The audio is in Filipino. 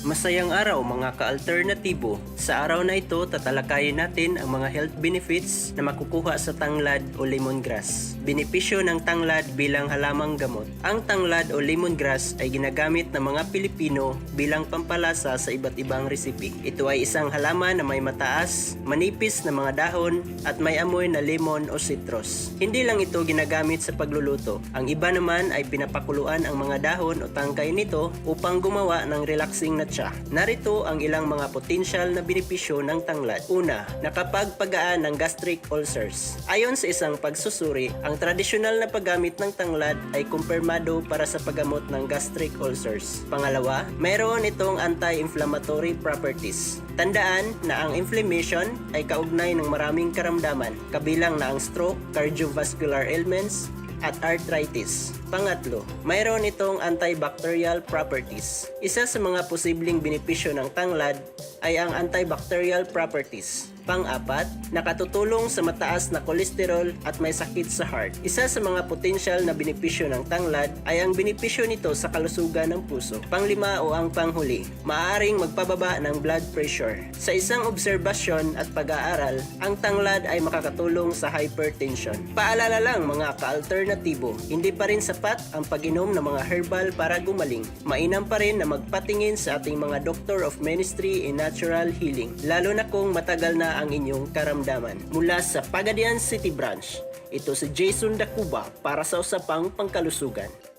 Masayang araw mga ka-alternatibo. Sa araw na ito, tatalakayin natin ang mga health benefits na makukuha sa tanglad o lemongrass. Benepisyo ng tanglad bilang halamang gamot. Ang tanglad o lemongrass ay ginagamit ng mga Pilipino bilang pampalasa sa iba't ibang resipe. Ito ay isang halaman na may mataas, manipis na mga dahon at may amoy na lemon o citrus. Hindi lang ito ginagamit sa pagluluto. Ang iba naman ay pinapakuluan ang mga dahon o tangkay nito upang gumawa ng relaxing na tsa. Narito ang ilang mga potensyal na benepisyo ng tanglad. Una, nakapagpagaan ng gastric ulcers. Ayon sa isang pagsusuri, ang tradisyonal na paggamit ng tanglad ay kumpirmado para sa paggamot ng gastric ulcers. Pangalawa, mayroon itong anti-inflammatory properties. Tandaan na ang inflammation ay kaugnay ng maraming karamdaman, kabilang na ang stroke, cardiovascular ailments, at arthritis. Pangatlo, mayroon itong antibacterial properties. Isa sa mga posibleng benepisyo ng tanglad ay ang antibacterial properties. Pang-apat, nakatutulong sa mataas na kolesterol at may sakit sa heart. Isa sa mga potensyal na benepisyo ng tanglad ay ang benepisyo nito sa kalusugan ng puso. Panglima o ang panghuli, maaaring magpababa ng blood pressure. Sa isang obserbasyon at pag-aaral, ang tanglad ay makakatulong sa hypertension. Paalala lang mga ka-alternatibo, hindi pa rin sapat ang pag-inom ng mga herbal para gumaling. Mainam pa rin na magpatingin sa ating mga Doctor of Ministry in Natural Healing, lalo na kung matagal na ang inyong karamdaman. Mula sa Pagadian City Branch, ito si Jason Dacuba para sa usapang pangkalusugan.